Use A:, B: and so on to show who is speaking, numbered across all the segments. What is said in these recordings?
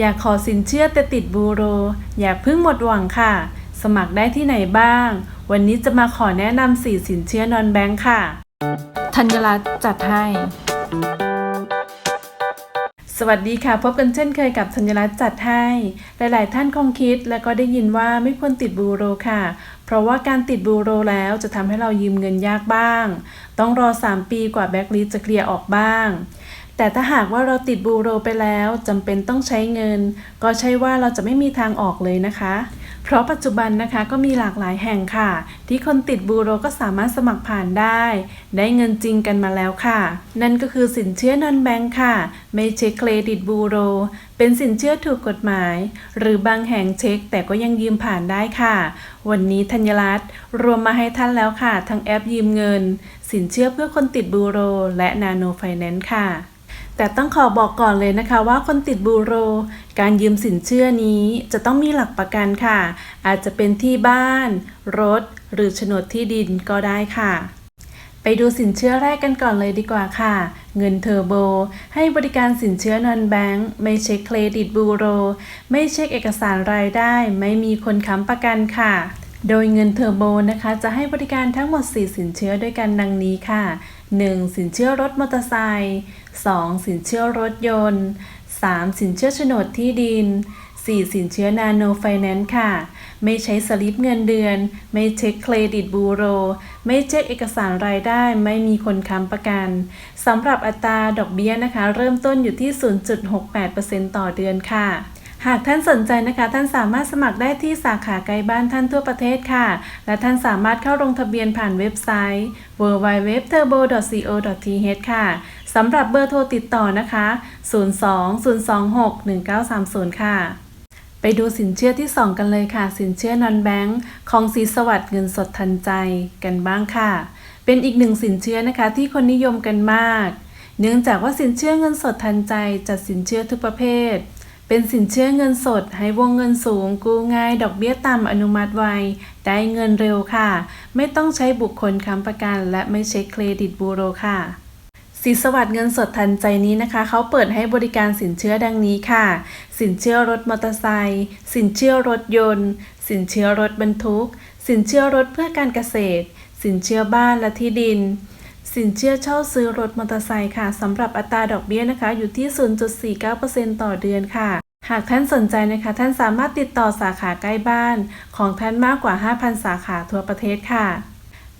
A: อยากขอสินเชื่อแต่ติดบูโร อย่าเพิ่งหมดหวังค่ะ สมัครได้ที่ไหนบ้าง วันนี้จะมาขอแนะนำสี่สินเชื่อนอนแบงค์ค่ะ ธัญรัตน์จัดให้ สวัสดีค่ะ พบกันเช่นเคยกับธัญรัตน์จัดให้ หลาย ๆ ท่านคงคิดและก็ได้ยินว่าไม่ควรติดบูโรค่ะ เพราะว่าการติดบูโรแล้วจะทำให้เรายืมเงินยากบ้าง ต้องรอ 3 ปีกว่าแบ็กลิสจะเคลียร์ออกบ้าง แต่ถ้าหากว่าเราติดบูโรไปแล้วจำเป็นต้องใช้เงิน ก็ใช่ว่าเราจะไม่มีทางออกเลยนะคะ เพราะปัจจุบันนะคะก็มีหลากหลายแห่งค่ะ ที่คนติดบูโรก็สามารถสมัครผ่านได้ ได้เงินจริงกันมาแล้วค่ะ นั่นก็คือสินเชื่อนอนแบงค์ค่ะ ไม่เช็คเครดิตบูโร เป็นสินเชื่อถูกกฎหมาย หรือบางแห่งเช็คแต่ก็ยังยืมผ่านได้ค่ะ วันนี้ธัญรัตน์รวมมาให้ท่านแล้วค่ะ ทั้งแอปยืมเงิน สินเชื่อเพื่อคนติดบูโร และนาโนไฟแนนซ์ค่ะ แต่ต้องขอบอกก่อนเลยนะคะว่าคนติดบูโร การยืมสินเชื่อนี้จะต้องมีหลักประกันค่ะ อาจจะเป็นที่บ้าน รถ หรือโฉนดที่ดินก็ได้ค่ะ ไปดูสินเชื่อแรกกันก่อนเลยดีกว่าค่ะ เงินเทอร์โบ ให้บริการสินเชื่อนอนแบงค์ไม่เช็คเครดิตบูโร ไม่เช็คเอกสารรายได้ ไม่มีคนค้ำประกันค่ะ โดยเงินเทอร์โบนะคะจะให้บริการทั้งหมด 4 สินเชื่อด้วยกันดังนี้ค่ะ 1. สินเชื่อรถมอเตอร์ไซค์ 2. สินเชื่อรถยนต์ 3. สินเชื่อโฉนดที่ดิน 4. สินเชื่อนาโนไฟแนนซ์ค่ะ ไม่ใช้สลิปเงินเดือน ไม่เช็คเครดิตบูโร ไม่เช็คเอกสารรายได้ ไม่มีคนค้ำประกันสำหรับอัตราดอกเบี้ยนะคะ เริ่มต้นอยู่ที่ 0.68%ต่อเดือนค่ะ หากท่านสนใจนะคะ ท่านสามารถสมัครได้ที่สาขาใกล้บ้านท่านทั่วประเทศค่ะ และท่านสามารถเข้าลงทะเบียนผ่านเว็บไซต์ www.turbo.co.th ค่ะสำหรับเบอร์โทรติดต่อนะคะ 02-026-1930 ค่ะไปดูสินเชื่อที่ 2 กันเลยค่ะ สินเชื่อนอนแบงค์ของสีสวัสดิ์เงินสดทันใจกันบ้างค่ะ เป็นอีกหนึ่งสินเชื่อนะคะที่คนนิยมกันมาก เนื่องจากว่าสินเชื่อเงินสดทันใจจัดสินเชื่อทุกประเภท เป็นสินเชื่อเงินสดให้วงเงินสูง กู้ง่าย ดอกเบี้ยต่ำอนุมัติไว ได้เงินเร็วค่ะ ไม่ต้องใช้บุคคลค้ำประกัน และไม่ใช้เครดิตบูโรค่ะสีสวัสดิ์เงินสดทันใจนี้นะคะ เขาเปิดให้บริการสินเชื่อดังนี้ค่ะ สินเชื่อรถมอเตอร์ไซค์สินเชื่อรถยนต์ สินเชื่อรถบรรทุก สินเชื่อรถเพื่อการเกษตร สินเชื่อบ้านและที่ดิน สินเชื่อเช่าซื้อรถมอเตอร์ไซค์ค่ะสำหรับอัตราดอกเบี้ยนะคะ อยู่ที่ 0.49%ต่อเดือนค่ะ หากท่านสนใจนะคะ ท่านสามารถติดต่อสาขาใกล้บ้าน ของท่านมากกว่า 5,000 สาขาทั่วประเทศค่ะ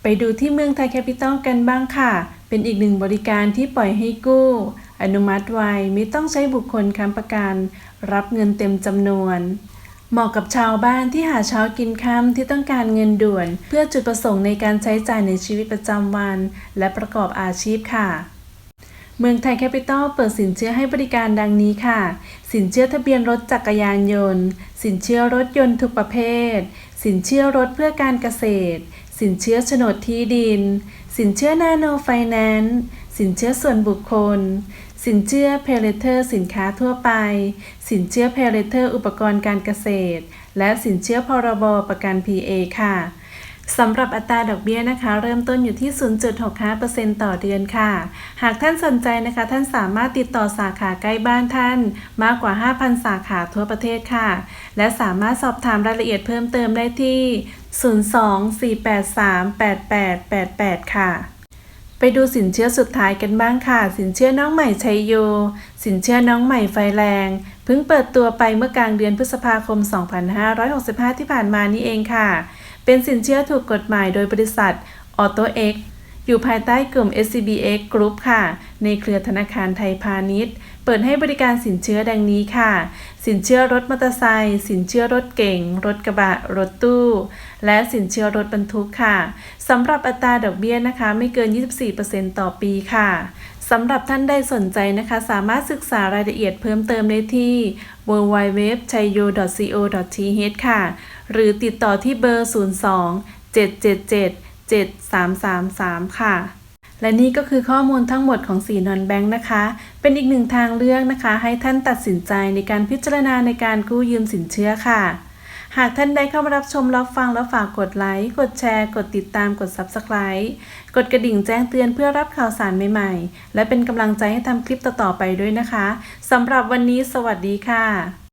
A: ไปดูที่เมืองไทยแคปิตอลกันบ้างค่ะ เป็นอีกหนึ่งบริการที่ปล่อยให้กู้ อนุมัติไวไม่ต้องใช้บุคคลค้ำประกัน รับเงินเต็มจำนวน เหมาะกับชาวบ้านที่หาเช้ากินค่ำที่ต้องการเงินด่วน เพื่อจุดประสงค์ในการใช้จ่ายในชีวิตประจำวัน และประกอบอาชีพค่ะ เมืองไทยแคปิตอลเปิดสินเชื่อให้บริการดังนี้ค่ะ สินเชื่อทะเบียนรถจักรยานยนต์ สินเชื่อรถยนต์ทุกประเภท สินเชื่อรถเพื่อการเกษตร สินเชื่อโฉนดที่ดิน สินเชื่อนาโนไฟแนนซ์สินเชื่อส่วนบุคคล สินเชื่อเพลเทอร์สินค้าทั่วไป สินเชื่อเพลเทอร์อุปกรณ์การเกษตร และสินเชื่อพรบประกัน PA ค่ะ สำหรับอัตราดอกเบี้ยนะคะ เริ่มต้นอยู่ที่ 0.65%ต่อเดือนค่ะ หากท่านสนใจนะคะ ท่านสามารถติดต่อสาขาใกล้บ้านท่าน มากกว่า 5,000 สาขาทั่วประเทศค่ะ และสามารถสอบถามรายละเอียดเพิ่มเติมได้ที่ 024838888 ค่ะ ไปดูสินเชื่อสุดท้ายกันบ้างค่ะ สินเชื่อน้องใหม่ชัยโย สินเชื่อน้องใหม่ไฟแรงเพิ่งเปิดตัวไปเมื่อกลางเดือนพฤษภาคม 2565 ที่ผ่านมานี่เองค่ะ เป็นสินเชื่อถูกกฎหมายโดยบริษัทออโตเอ็ก อยู่ภายใต้กลุ่ม SCBX Group ค่ะ ในเครือธนาคารไทยพาณิชย์ เปิดให้บริการสินเชื่อดังนี้ค่ะ สินเชื่อรถมอเตอร์ไซค์สินเชื่อรถเก๋งรถกระบะ รถตู้ และสินเชื่อรถบรรทุกค่ะสำหรับอัตราดอกเบี้ยนะคะ ไม่เกิน 24%ต่อปีค่ะสำหรับท่านใดสนใจนะคะ สามารถศึกษารายละเอียดเพิ่มเติมได้ที่ www.chayo.co.th ค่ะ หรือติดต่อที่เบอร์ 02 777 7333 ค่ะ และนี่ก็คือข้อมูลทั้งหมดของสีนอนแบงค์นะคะ เป็นอีกหนึ่งทางเลือกนะคะ ให้ท่านตัดสินใจในการพิจารณาในการกู้ยืมสินเชื่อค่ะ หากท่านใดเข้ามารับชมรับฟังแล้วฝากกดไลค์ กดแชร์ กดติดตาม กด Subscribe กดกระดิ่งแจ้งเตือนเพื่อรับข่าวสารใหม่ๆ และเป็นกำลังใจให้ทำคลิปต่อๆไปด้วยนะคะสำหรับวันนี้สวัสดีค่ะ